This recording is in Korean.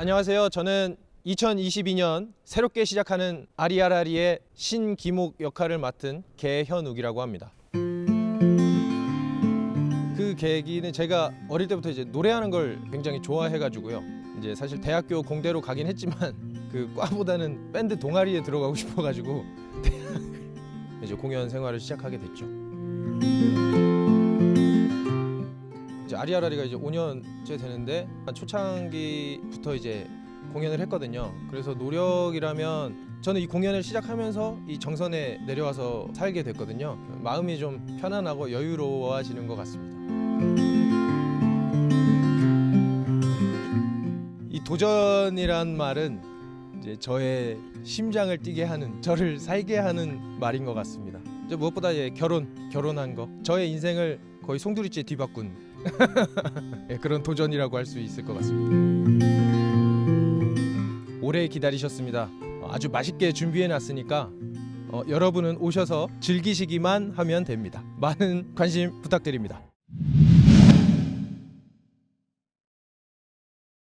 안녕하세요. 저는 2022년 새롭게 시작하는 아리아라리의 신기목 역할을 맡은 개현욱이라고 합니다. 그 계기는 제가 어릴 때부터 이제 노래하는 걸 굉장히 좋아해가지고요. 이제 사실 대학교 공대로 가긴 했지만 그 과보다는 밴드 동아리에 들어가고 싶어가지고 이제 공연 생활을 시작하게 됐죠. 아리아라리가 이제 5년째 되는데 초창기부터 이제 공연을 했거든요. 그래서 노력이라면 저는 이 공연을 시작하면서 이 정선에 내려와서 살게 됐거든요. 마음이 좀 편안하고 여유로워지는 것 같습니다. 이 도전이란 말은 이제 저의 심장을 뛰게 하는 저를 살게 하는 말인 것 같습니다. 무엇보다 예, 결혼 결혼한 거 저의 인생을 거의 송두리째 뒤바꾼 예, 그런 도전이라고 할 수 있을 것 같습니다. 오래 기다리셨습니다. 어, 아주 맛있게 준비해 놨으니까 어, 여러분은 오셔서 즐기시기만 하면 됩니다. 많은 관심 부탁드립니다.